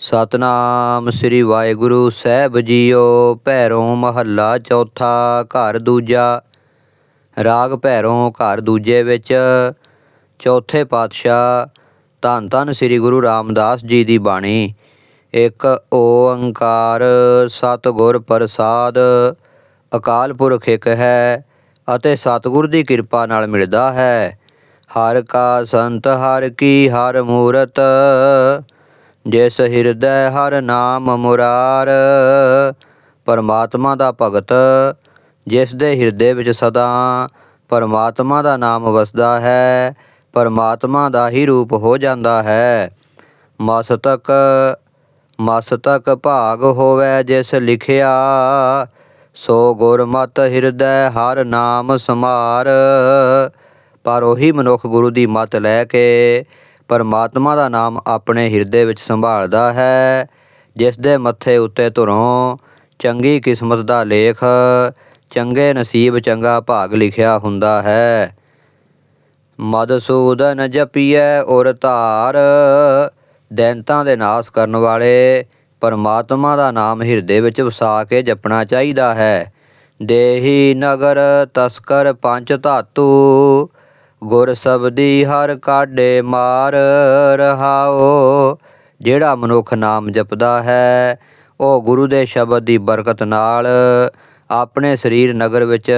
ਸਤਨਾਮ ਸ੍ਰੀ ਵਾਹਿਗੁਰੂ ਸਾਹਿਬ ਜੀਓ, ਭੈਰੋਂ ਮਹੱਲਾ ਚੌਥਾ ਘਰ ਦੂਜਾ। ਰਾਗ ਭੈਰੋਂ ਘਰ ਦੂਜੇ ਵਿੱਚ। ਚੌਥੇ ਪਾਤਸ਼ਾਹ ਧੰਨ ਧੰਨ ਸ੍ਰੀ ਗੁਰੂ ਰਾਮਦਾਸ ਜੀ ਦੀ ਬਾਣੀ। ਇੱਕ ਓੰਕਾਰ ਸਤਿਗੁਰ ਪ੍ਰਸਾਦ। ਅਕਾਲ ਪੁਰਖ ਇੱਕ ਹੈ ਅਤੇ ਸਤਿਗੁਰ ਦੀ ਕਿਰਪਾ ਨਾਲ ਮਿਲਦਾ ਹੈ। ਹਰ ਕਾ ਸੰਤ ਹਰ ਕੀ ਹਰ ਮੂਰਤ। ਜਿਸ ਹਿਰਦੈ ਹਰ ਨਾਮ ਮੁਰਾਰ, ਪਰਮਾਤਮਾ ਦਾ ਭਗਤ, ਜਿਸ ਦੇ ਹਿਰਦੇ ਵਿੱਚ ਸਦਾ ਪਰਮਾਤਮਾ ਦਾ ਨਾਮ ਵਸਦਾ ਹੈ, ਪਰਮਾਤਮਾ ਦਾ ਹੀ ਰੂਪ ਹੋ ਜਾਂਦਾ ਹੈ। ਮਸਤਕ ਮਸਤਕ ਭਾਗ ਹੋਵੇ ਜਿਸ ਲਿਖਿਆ, ਸੋ ਗੁਰਮਤ ਹਿਰਦੈ ਹਰ ਨਾਮ ਸਮਾਰ। ਪਰ ਉਹੀ ਮਨੁੱਖ ਗੁਰੂ ਦੀ ਮਤ ਲੈ ਕੇ ਪਰਮਾਤਮਾ ਦਾ ਨਾਮ ਆਪਣੇ ਹਿਰਦੇ ਵਿੱਚ ਸੰਭਾਲਦਾ ਹੈ, ਜਿਸ ਦੇ ਮੱਥੇ ਉੱਤੇ ਧੁਰੋਂ ਚੰਗੀ ਕਿਸਮਤ ਦਾ ਲੇਖ, ਚੰਗੇ ਨਸੀਬ ਚੰਗਾ ਭਾਗ ਲਿਖਿਆ ਹੁੰਦਾ ਹੈ। ਮਦਸੂਦਨ ਜਪੀਐ ਔਰ ਧਾਰ, ਦੈਂਤਾਂ ਦੇ ਨਾਸ ਕਰਨ ਵਾਲੇ ਪਰਮਾਤਮਾ ਦਾ ਨਾਮ ਹਿਰਦੇ ਵਿੱਚ ਵਸਾ ਕੇ ਜਪਣਾ ਚਾਹੀਦਾ ਹੈ। ਦੇਹੀ ਨਗਰ ਤਸਕਰ ਪੰਜ ਧਾਤੂ ਗੁਰ ਸਬਦੀ ਹਰ ਕਾਢੇ ਮਾਰ ਰਹਾਓ। ਜਿਹੜਾ ਮਨੁੱਖ ਨਾਮ ਜਪਦਾ ਹੈ, ਉਹ ਗੁਰੂ ਦੇ ਸ਼ਬਦ ਦੀ ਬਰਕਤ ਨਾਲ ਆਪਣੇ ਸਰੀਰ ਨਗਰ ਵਿੱਚ,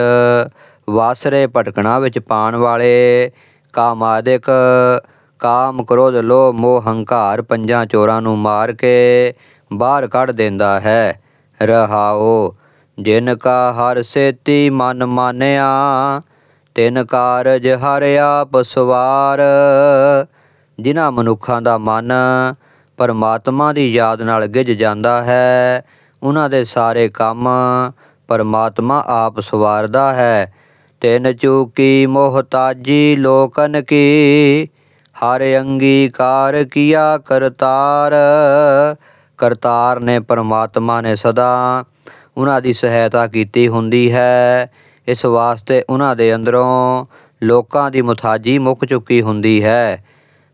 ਵਾਸਰੇ ਭਟਕਣਾ ਵਿੱਚ ਪਾਣ ਵਾਲੇ ਕਾਮਾਦਿਕ ਕਾਮ ਕ੍ਰੋਧ, ਲੋਭ, ਮੋਹ, ਹੰਕਾਰ ਪੰਜਾਂ ਚੋਰਾਂ ਨੂੰ ਮਾਰ ਕੇ ਬਾਹਰ ਕੱਢ ਦਿੰਦਾ ਹੈ। ਰਹਾਓ, ਜਿਨ ਕਾ ਹਰ ਸੇਤੀ ਮਨ ਮਾਨਿਆ ਤਿੰਨ ਕਾਰਜ ਹਰ ਆਪ ਸਵਾਰ। ਜਿਨ੍ਹਾਂ ਮਨੁੱਖਾਂ ਦਾ ਮਨ ਪਰਮਾਤਮਾ ਦੀ ਯਾਦ ਨਾਲ ਗਿੱਜ ਜਾਂਦਾ ਹੈ, ਉਹਨਾਂ ਦੇ ਸਾਰੇ ਕੰਮ ਪਰਮਾਤਮਾ ਆਪ ਸਵਾਰਦਾ ਹੈ। ਤਿੰਨ ਚੂਕੀ ਮੋਹਤਾਜੀ ਲੋਕਨ ਕੀ, ਹਰ ਅੰਗੀਕਾਰ ਕੀਆ ਕਰਤਾਰ। ਕਰਤਾਰ ਨੇ ਪਰਮਾਤਮਾ ਨੇ ਸਦਾ ਉਹਨਾਂ ਦੀ ਸਹਾਇਤਾ ਕੀਤੀ ਹੁੰਦੀ ਹੈ। ਇਸ ਵਾਸਤੇ ਉਹਨਾਂ ਦੇ ਅੰਦਰੋਂ ਲੋਕਾਂ ਦੀ ਮੁਥਾਜੀ ਮੁੱਕ ਚੁੱਕੀ ਹੁੰਦੀ ਹੈ।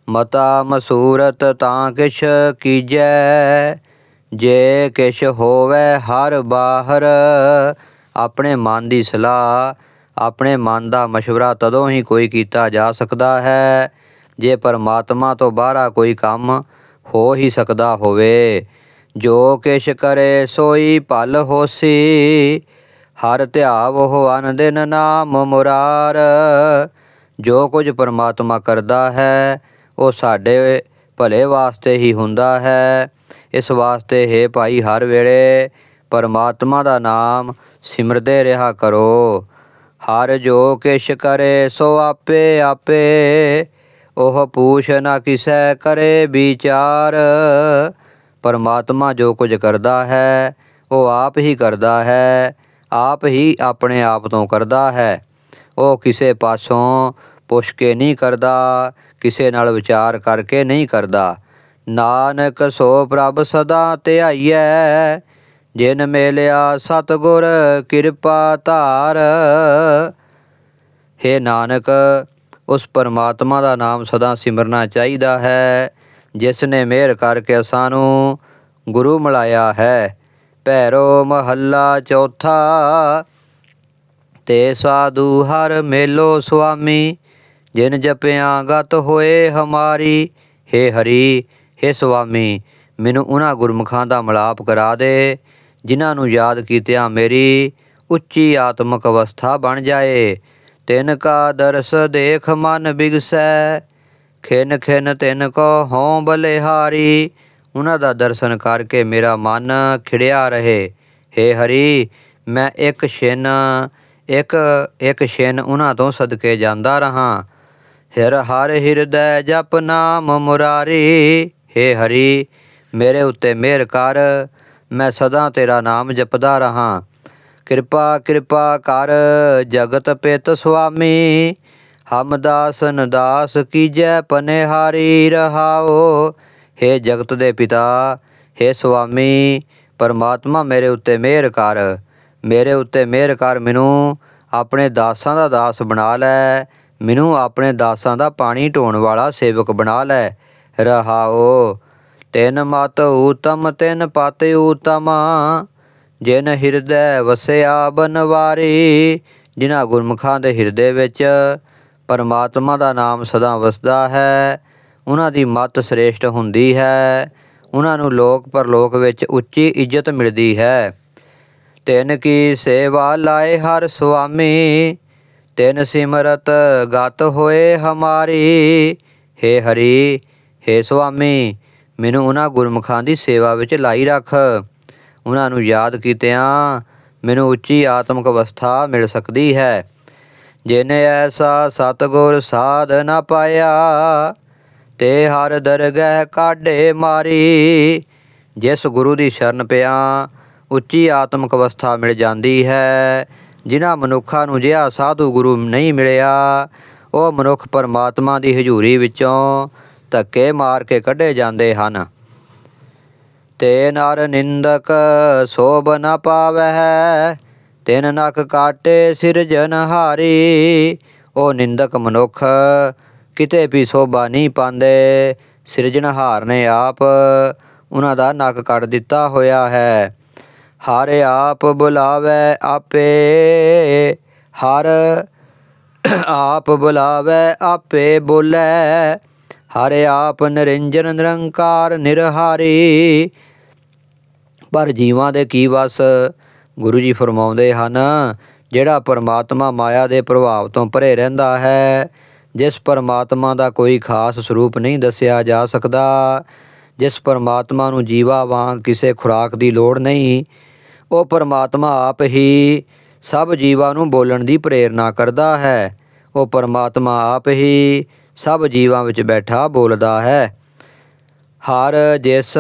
ਮਤਾ ਮਸੂਰਤ ਤਾਂ ਕਿਛ ਕੀਜੈ, ਜੇ ਕਿਛ ਹੋਵੇ ਹਰ ਬਾਹਰ। ਆਪਣੇ ਮਨ ਦੀ ਸਲਾਹ, ਆਪਣੇ ਮਨ ਦਾ مشਵਰਾ ਤਦੋਂ ਹੀ ਕੋਈ ਕੀਤਾ ਜਾ ਸਕਦਾ ਹੈ, ਜੇ ਪਰਮਾਤਮਾ ਤੋਂ ਬਾਹਰਾ ਕੋਈ ਕੰਮ ਹੋ ਹੀ ਸਕਦਾ ਹੋਵੇ। ਜੋ ਕਿਛ ਕਰੇ ਸੋਈ ਭਲ ਹੋਸੀ ਹਰ ਧਿਆਵ ਉਹ ਅਨ ਦਿਨ ਨਾਮ ਮੁਰਾਰ। ਜੋ ਕੁਝ ਪਰਮਾਤਮਾ ਕਰਦਾ ਹੈ, ਉਹ ਸਾਡੇ ਭਲੇ ਵਾਸਤੇ ਹੀ ਹੁੰਦਾ ਹੈ। ਇਸ ਵਾਸਤੇ ਹੈ ਭਾਈ, ਹਰ ਵੇਲੇ ਪਰਮਾਤਮਾ ਦਾ ਨਾਮ ਸਿਮਰਦੇ ਰਿਹਾ ਕਰੋ। ਹਰ ਜੋ ਕਿਛ ਕਰੇ, ਸੋ ਆਪੇ ਆਪੇ। ਉਹ ਪੂਛ ਨਾ ਕਿਸੈ ਕਰੇ ਵਿਚਾਰ। ਪਰਮਾਤਮਾ ਜੋ ਕੁਝ ਕਰਦਾ ਹੈ, ਉਹ ਆਪ ਹੀ ਕਰਦਾ ਹੈ। ਆਪ ਹੀ ਆਪਣੇ ਆਪ ਤੋਂ ਕਰਦਾ ਹੈ। ਉਹ ਕਿਸੇ ਪਾਸੋਂ ਪੁੱਛ ਕੇ ਨਹੀਂ ਕਰਦਾ, ਕਿਸੇ ਨਾਲ ਵਿਚਾਰ ਕਰਕੇ ਨਹੀਂ ਕਰਦਾ। ਨਾਨਕ ਸੋ ਪ੍ਰਭ ਸਦਾ ਧਿਆਈਐ, ਜਿਨ ਮੇਲਿਆ ਸਤਗੁਰ ਕਿਰਪਾ ਧਾਰ। ਹੈ ਨਾਨਕ, ਉਸ ਪਰਮਾਤਮਾ ਦਾ ਨਾਮ ਸਦਾ ਸਿਮਰਨਾ ਚਾਹੀਦਾ ਹੈ, ਜਿਸ ਨੇ ਮਿਹਰ ਕਰਕੇ ਸਾਨੂੰ ਗੁਰੂ ਮਿਲਾਇਆ ਹੈ। ਭੈਰੋ ਮਹੱਲਾ ਚੌਥਾ, ਤੇ ਸਾਧੂ ਹਰ ਮੇਲੋ ਸੁਆਮੀ, ਜਿਨ ਜਪਿਆ ਗਤ ਹੋਏ ਹਮਾਰੀ, ਹੇ ਹਰੀ, ਹੇ ਸੁਆਮੀ, ਮੈਨੂੰ ਉਹਨਾਂ ਗੁਰਮੁਖਾਂ ਦਾ ਮਲਾਪ ਕਰਾ ਦੇ, ਜਿਨ੍ਹਾਂ ਨੂੰ ਯਾਦ ਕੀਤਿਆਂ ਮੇਰੀ ਉੱਚੀ ਆਤਮਿਕ ਅਵਸਥਾ ਬਣ ਜਾਏ। ਤਿਨ ਕਾ ਦਰਸ ਦੇਖ ਮਨ ਬਿਗਸੈ, ਖਿਨ ਖਿਨ ਤਿਨ ਕੋ ਹਉ ਬਲਿਹਾਰੀ ਉਹਨਾਂ ਦਾ ਦਰਸ਼ਨ ਕਰਕੇ ਮੇਰਾ ਮਨ ਖਿੜਿਆ ਰਹੇ। ਹੇ ਹਰੀ, ਮੈਂ ਇੱਕ ਛਿਨ, ਇੱਕ ਇੱਕ ਛਿਨ ਉਹਨਾਂ ਤੋਂ ਸਦਕੇ ਜਾਂਦਾ ਰਹਾ। ਹਿਰ ਹਰ ਹਿਰਦੈ ਜਪ ਨਾਮ ਮੁਰਾਰੀ। ਹੇ ਹਰੀ, ਮੇਰੇ ਉੱਤੇ ਮਿਹਰ ਕਰ, ਮੈਂ ਸਦਾ ਤੇਰਾ ਨਾਮ ਜਪਦਾ ਰਹਾ। ਕਿਰਪਾ ਕਿਰਪਾ ਕਰ, ਜਗਤ ਪਿਤ ਸੁਆਮੀ, ਹਮ ਦਾਸਨ ਦਾਸ ਕੀਜੈ ਪਨਿਹਾਰੀ ਰਹਾਓ। हे ਜਗਤ ਦੇ ਪਿਤਾ हे ਸੁਆਮੀ, ਪਰਮਾਤਮਾ ਮੇਰੇ ਉੱਤੇ ਮਿਹਰ ਕਰ। ਮੇਰੇ ਉੱਤੇ ਮਿਹਰ ਕਰ ਮੈਨੂੰ ਆਪਣੇ ਦਾਸਾਂ ਦਾ ਦਾਸ ਬਣਾ ਲੈ। ਮੈਨੂੰ ਆਪਣੇ ਦਾਸਾਂ ਦਾ ਪਾਣੀ ਢੋਣ ਵਾਲਾ ਸੇਵਕ ਬਣਾ ਲੈ। ਰਹਾਓ, ਤਿਨ ਮਤ ਊਤਮ, ਤਿਨ ਪਤ ਊਤਮ। ਜਿਨ ਹਿਰਦੈ ਵਸਿਆ ਬਨਵਾਰੀ, ਜਿਨ੍ਹਾਂ ਗੁਰਮੁਖਾਂ ਦੇ ਹਿਰਦੇ ਵਿੱਚ ਪਰਮਾਤਮਾ ਦਾ ਨਾਮ ਸਦਾ ਵਸਦਾ ਹੈ। ਉਹਨਾਂ ਦੀ ਮੱਤ ਸ੍ਰੇਸ਼ਟ ਹੁੰਦੀ ਹੈ। ਉਹਨਾਂ ਨੂੰ ਲੋਕ ਪਰਲੋਕ ਵਿੱਚ ਉੱਚੀ ਇੱਜ਼ਤ ਮਿਲਦੀ ਹੈ। ਤਿਨ ਕੀ ਸੇਵਾ ਲਾਏ ਹਰ ਸੁਆਮੀ, ਤਿਨ ਸਿਮਰਤ ਗਤ ਹੋਏ ਹਮਾਰੀ। ਹੇ ਹਰੀ, ਹੇ ਸੁਆਮੀ, ਮੈਨੂੰ ਉਹਨਾਂ ਗੁਰਮੁਖਾਂ ਦੀ ਸੇਵਾ ਵਿੱਚ ਲਾਈ ਰੱਖ। ਉਹਨਾਂ ਨੂੰ ਯਾਦ ਕੀਤਿਆਂ ਮੈਨੂੰ ਉੱਚੀ ਆਤਮਿਕ ਅਵਸਥਾ ਮਿਲ ਸਕਦੀ ਹੈ। ਜਿਨੇ ਐਸਾ ਸਤਗੁਰ ਸਾਧ ਨਾ ਪਾਇਆ ਤੇ ਹਰ ਦਰਗਹਿ ਕਾਢੇ ਮਾਰੀ। ਜਿਸ ਗੁਰੂ ਦੀ ਸ਼ਰਨ ਪਿਆ, ਉੱਚੀ ਆਤਮਿਕ ਅਵਸਥਾ ਮਿਲ ਜਾਂਦੀ ਹੈ। ਜਿਨ੍ਹਾਂ ਮਨੁੱਖਾਂ ਨੂੰ ਜਿਹਾ ਸਾਧੂ ਗੁਰੂ ਨਹੀਂ ਮਿਲਿਆ, ਉਹ ਮਨੁੱਖ ਪਰਮਾਤਮਾ ਦੀ ਹਜ਼ੂਰੀ ਵਿੱਚੋਂ ਧੱਕੇ ਮਾਰ ਕੇ ਕੱਢੇ ਜਾਂਦੇ ਹਨ। ਤੇ ਨਰ ਨਿੰਦਕ ਸੋਭ ਨ ਪਾਵਹਿ, ਤਿਨ ਨਕ ਕਾਟੇ ਸਿਰਜਨਹਾਰੀ। ਉਹ ਨਿੰਦਕ ਮਨੁੱਖ ਕਿਤੇ ਵੀ ਸੋਭਾ ਨਹੀਂ ਪਾਉਂਦੇ। ਸਿਰਜਣਹਾਰ ਨੇ ਆਪ ਉਹਨਾਂ ਦਾ ਨੱਕ ਕੱਟ ਦਿੱਤਾ ਹੋਇਆ ਹੈ। ਹਰ ਆਪ ਬੁਲਾਵੇ ਆਪੇ, ਹਰ ਆਪ ਬੁਲਾਵੇ ਆਪੇ ਬੋਲੇ। ਹਰ ਆਪ ਨਿਰੰਜਨ ਨਿਰੰਕਾਰ ਨਿਰਹਾਰੀ। ਪਰ ਜੀਵਾਂ ਦੇ ਕੀ ਵਸ ਗੁਰੂ ਜੀ ਫਰਮਾਉਂਦੇ ਹਨ, ਜਿਹੜਾ ਪਰਮਾਤਮਾ ਮਾਇਆ ਦੇ ਪ੍ਰਭਾਵ ਤੋਂ ਪਰੇ ਰਹਿੰਦਾ ਹੈ ਜਿਸ ਪਰਮਾਤਮਾ ਦਾ ਕੋਈ ਖਾਸ ਸਰੂਪ ਨਹੀਂ ਦੱਸਿਆ ਜਾ ਸਕਦਾ, ਜਿਸ ਪਰਮਾਤਮਾ ਨੂੰ ਜੀਵਾ ਵਾਂਗ ਕਿਸੇ ਖੁਰਾਕ ਦੀ ਲੋੜ ਨਹੀਂ, ਉਹ ਪਰਮਾਤਮਾ ਆਪ ਹੀ ਸਭ ਜੀਵਾਂ ਨੂੰ ਬੋਲਣ ਦੀ ਪ੍ਰੇਰਣਾ ਕਰਦਾ ਹੈ। ਉਹ ਪਰਮਾਤਮਾ ਆਪ ਹੀ ਸਭ ਜੀਵਾਂ ਵਿੱਚ ਬੈਠਾ ਬੋਲਦਾ ਹੈ। ਹਰ ਜਿਸ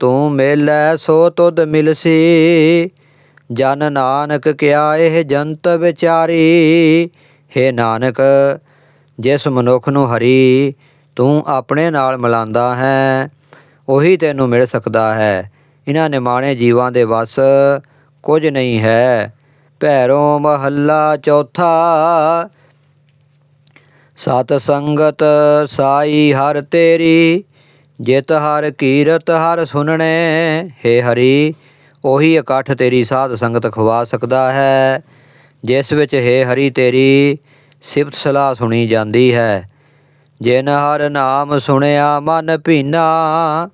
ਤੂੰ ਮਿਲੈ, ਸੋ ਤੁਧ ਮਿਲਸੀ। ਜਨ ਨਾਨਕ ਕਿਆ ਇਹ ਜੰਤ ਵਿਚਾਰੀ? ਹੈ ਨਾਨਕ ਜਿਸ ਮਨੁੱਖ ਨੂੰ ਹਰੀ ਤੂੰ ਆਪਣੇ ਨਾਲ ਮਿਲਾਂਦਾ ਹੈ, ਉਹੀ ਤੈਨੂੰ ਮਿਲ ਸਕਦਾ ਹੈ। ਇਹਨਾਂ ਨਿਮਾਣੇ ਜੀਵਾਂ ਦੇ ਵਸ ਕੁਝ ਨਹੀਂ ਹੈ। ਭੈਰੋ ਮਹੱਲਾ ਚੌਥਾ, ਸਤ ਸੰਗਤ ਸਾਈ ਹਰ ਤੇਰੀ, ਜਿਤ ਹਰ ਕੀਰਤ ਹਰ ਸੁਨਣੇ। ਹੈ ਹਰੀ, ਉਹੀ ਇਕੱਠ ਤੇਰੀ ਸਾਧ ਸੰਗਤ ਖਵਾ ਸਕਦਾ ਹੈ। ਜਿਸ ਵਿੱਚ ਹੈ ਹਰੀ ਤੇਰੀ ਸਿਫਤ ਸਲਾਹ ਸੁਣੀ ਜਾਂਦੀ ਹੈ। ਜਿਨ ਹਰ ਨਾਮ ਸੁਣਿਆ ਮਨ ਭੀਨਾ,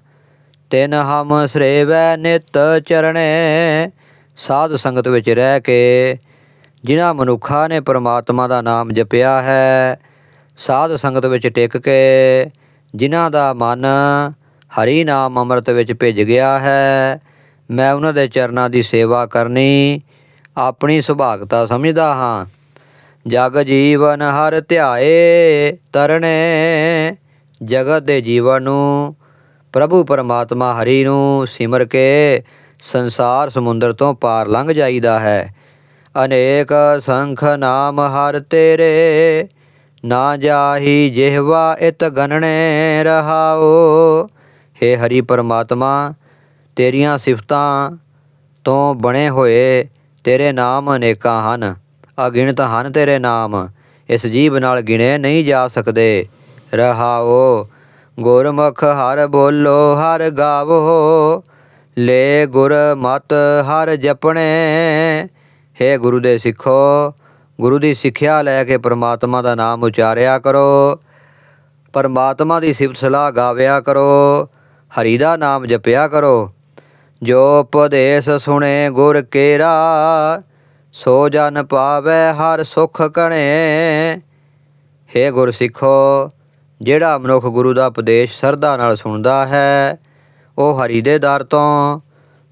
ਤਿਨ ਹਮ ਸ੍ਰੇਵੈ ਨਿਤ ਚਰਣੇ। ਸਾਧ ਸੰਗਤ ਵਿੱਚ ਰਹਿ ਕੇ ਜਿਨ੍ਹਾਂ ਮਨੁੱਖਾਂ ਨੇ ਪ੍ਰਮਾਤਮਾ ਦਾ ਨਾਮ ਜਪਿਆ ਹੈ, ਸਾਧ ਸੰਗਤ ਵਿੱਚ ਟਿਕ ਕੇ ਜਿਨ੍ਹਾਂ ਦਾ ਮਨ ਹਰੀ ਨਾਮ ਅੰਮ੍ਰਿਤ ਵਿੱਚ ਭਿੱਜ ਗਿਆ ਹੈ, ਮੈਂ ਉਹਨਾਂ ਦੇ ਚਰਨਾਂ ਦੀ ਸੇਵਾ ਕਰਨੀ, ਆਪਣੀ ਸੁਭਾਗਤਾ ਸਮਝਦਾ ਹਾਂ। ਜਗ ਜੀਵਨ ਹਰ ਧਿਆਏ ਤਰਣੇ, ਜਗਤ ਦੇ ਜੀਵਨ ਨੂੰ, ਪ੍ਰਭੂ ਪਰਮਾਤਮਾ ਹਰੀ ਨੂੰ ਸਿਮਰ ਕੇ ਸੰਸਾਰ ਸਮੁੰਦਰ ਤੋਂ ਪਾਰ ਲੰਘ ਜਾਈਦਾ ਹੈ। ਅਨੇਕ ਸੰਖ ਨਾਮ ਹਰ ਤੇਰੇ, ਨਾ ਜਾਹੀ ਜਿਹਵਾ ਇਤ ਗਨਣੇ ਰਹਾਓ ਹੇ ਹਰੀ ਪਰਮਾਤਮਾ, ਤੇਰੀਆਂ ਸਿਫਤਾਂ ਤੋਂ ਬਣੇ ਹੋਏ ਤੇਰੇ ਨਾਮ ਅਨੇਕਾਂ ਹਨ। ਅਗਿਣਤ ਹਨ ਤੇਰੇ ਨਾਮ। ਇਸ ਜੀਵ ਨਾਲ ਗਿਣੇ ਨਹੀਂ ਜਾ ਸਕਦੇ। ਰਹਾਓ, ਗੁਰਮੁਖ ਹਰ ਬੋਲੋ, ਹਰ ਗਾਵੋ। ਲੈ ਗੁਰ ਮਤ ਹਰ ਜਪਣੇ। ਹੈ ਗੁਰੂ ਦੇ ਸਿੱਖੋ, ਗੁਰੂ ਦੀ ਸਿੱਖਿਆ ਲੈ ਕੇ ਪ੍ਰਮਾਤਮਾ ਦਾ ਨਾਮ ਉਚਾਰਿਆ ਕਰੋ। ਪਰਮਾਤਮਾ ਦੀ ਸਿਫਤ ਸਲਾਹ ਗਾਵਿਆ ਕਰੋ। ਹਰੀ ਦਾ ਨਾਮ ਜਪਿਆ ਕਰੋ। ਜੋ ਉਪਦੇਸ਼ ਸੁਣੇ ਗੁਰ ਕੇਰਾ ਸੋ ਜਨ ਪਾਵੇ ਹਰ ਸੁਖ ਕਣੇ। ਹੇ ਗੁਰ ਸਿੱਖੋ, ਜਿਹੜਾ ਮਨੁੱਖ ਗੁਰੂ ਦਾ ਉਪਦੇਸ਼ ਸਰਦਾ ਨਾਲ ਸੁਣਦਾ ਹੈ, ਉਹ ਹਰੀ ਦੇ ਦਰ ਤੋਂ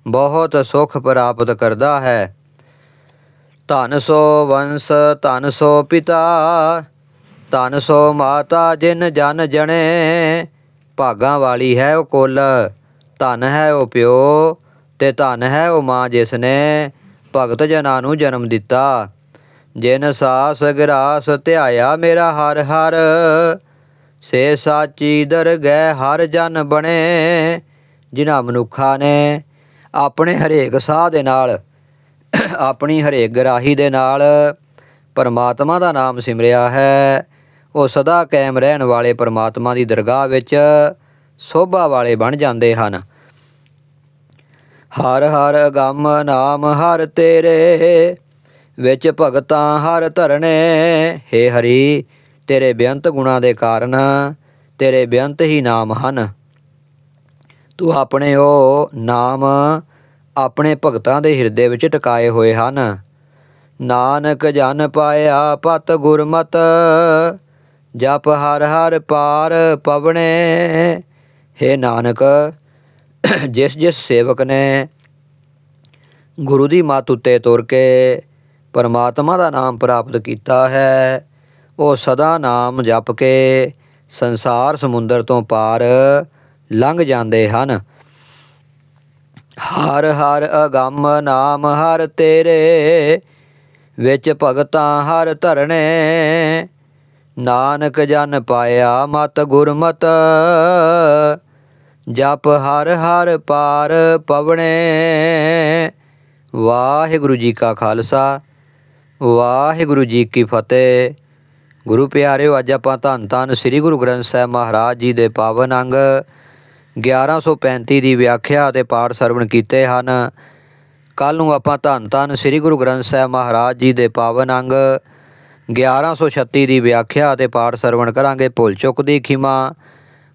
ਬਹੁਤ ਸੁਖ ਪ੍ਰਾਪਤ ਕਰਦਾ ਹੈ। ਧਨ ਸੋ ਵੰਸ, ਧਨ ਸੋ ਪਿਤਾ, ਧਨ ਸੋ ਮਾਤਾ ਜਿਨ ਜਨ ਜਣੇ। ਭਾਗਾਂ ਵਾਲੀ ਹੈ ਉਹ ਕੁੱਲ, ਧਨ ਹੈ ਉਹ ਪਿਓ, ਤੇ ਧਨ ਹੈ ਉਹ ਮਾਂ ਜਿਸ ਨੇ ਭਗਤ ਜਨਾਂ ਨੂੰ ਜਨਮ ਦਿੱਤਾ। ਜਿਨ ਸਾਸ ਗਰਾਸ ਧਿਆਇਆ ਮੇਰਾ ਹਰ ਹਰ, ਸੇ ਸਾਚੀ ਦਰਗਹਿ ਹਰ ਜਨ ਬਣੇ, ਜਿਨ੍ਹਾਂ ਮਨੁੱਖਾਂ ਨੇ ਆਪਣੇ ਹਰੇਕ ਸਾਹ ਦੇ ਨਾਲ, ਆਪਣੀ ਹਰੇਕ ਗਰਾਹੀ ਦੇ ਨਾਲ ਪਰਮਾਤਮਾ ਦਾ ਨਾਮ ਸਿਮਰਿਆ ਹੈ। ਉਹ ਸਦਾ ਕਾਇਮ ਰਹਿਣ ਵਾਲੇ ਪਰਮਾਤਮਾ ਦੀ ਦਰਗਾਹ ਵਿੱਚ ਸੋਭਾ ਵਾਲੇ ਬਣ ਜਾਂਦੇ ਹਨ। ਹਰ ਹਰ ਗਮ ਨਾਮ ਹਰ ਤੇਰੇ, ਵਿੱਚ ਭਗਤਾਂ ਹਰ ਧਰਨੇ। ਹੇ ਹਰੀ, ਤੇਰੇ ਬੇਅੰਤ ਗੁਣਾ ਦੇ ਕਾਰਨ, ਤੇਰੇ ਬੇਅੰਤ ਹੀ ਨਾਮ ਹਨ। ਤੂੰ ਆਪਣੇ ਉਹ ਨਾਮ ਆਪਣੇ ਭਗਤਾਂ ਦੇ ਹਿਰਦੇ ਵਿੱਚ ਟਿਕਾਏ ਹੋਏ ਹਨ। ਨਾਨਕ ਜਨ ਪਾਇਆ ਪਤ ਗੁਰਮਤ, ਜਪ ਹਰ ਹਰ ਪਾਰ ਪਵਣੇ। ਹੇ ਨਾਨਕ ਜਿਸ ਜਿਸ ਸੇਵਕ ਨੇ ਗੁਰੂ ਦੀ ਮੱਤ ਉੱਤੇ ਤੁਰ ਕੇ ਪਰਮਾਤਮਾ ਦਾ ਨਾਮ ਪ੍ਰਾਪਤ ਕੀਤਾ ਹੈ, ਉਹ ਸਦਾ ਨਾਮ ਜਪ ਕੇ ਸੰਸਾਰ ਸਮੁੰਦਰ ਤੋਂ ਪਾਰ ਲੰਘ ਜਾਂਦੇ ਹਨ। ਹਰ ਹਰ ਅਗੰਮ ਨਾਮ ਹਰ ਤੇਰੇ, ਵਿੱਚ ਭਗਤਾਂ ਹਰ ਧਰਣੇ ਨਾਨਕ ਜਨ ਪਾਇਆ ਮਤ ਗੁਰਮਤ ਜਪ ਹਰ ਹਰ ਪਾਰ ਪਵਣੇ। ਵਾਹਿਗੁਰੂ ਜੀ ਕਾ ਖਾਲਸਾ, ਵਾਹਿਗੁਰੂ ਜੀ ਕੀ ਫਤਿਹ। ਗੁਰੂ ਪਿਆਰਿਓ, ਅੱਜ ਆਪਾਂ ਧੰਨ ਧੰਨ ਸ੍ਰੀ ਗੁਰੂ ਗ੍ਰੰਥ ਸਾਹਿਬ ਮਹਾਰਾਜ ਜੀ ਦੇ ਪਾਵਨ ਅੰਗ 1135 ਦੀ ਵਿਆਖਿਆ ਅਤੇ ਪਾਠ ਸਰਵਣ ਕੀਤੇ ਹਨ। ਕੱਲ ਨੂੰ ਆਪਾਂ ਧੰਨ ਧੰਨ ਸ੍ਰੀ ਗੁਰੂ ਗ੍ਰੰਥ ਸਾਹਿਬ ਮਹਾਰਾਜ ਜੀ ਦੇ ਪਾਵਨ ਅੰਗ 1136 ਦੀ ਵਿਆਖਿਆ ਅਤੇ ਪਾਠ ਸਰਵਣ ਕਰਾਂਗੇ। ਭੁੱਲ ਚੁੱਕ ਦੀ ਖਿਮਾ।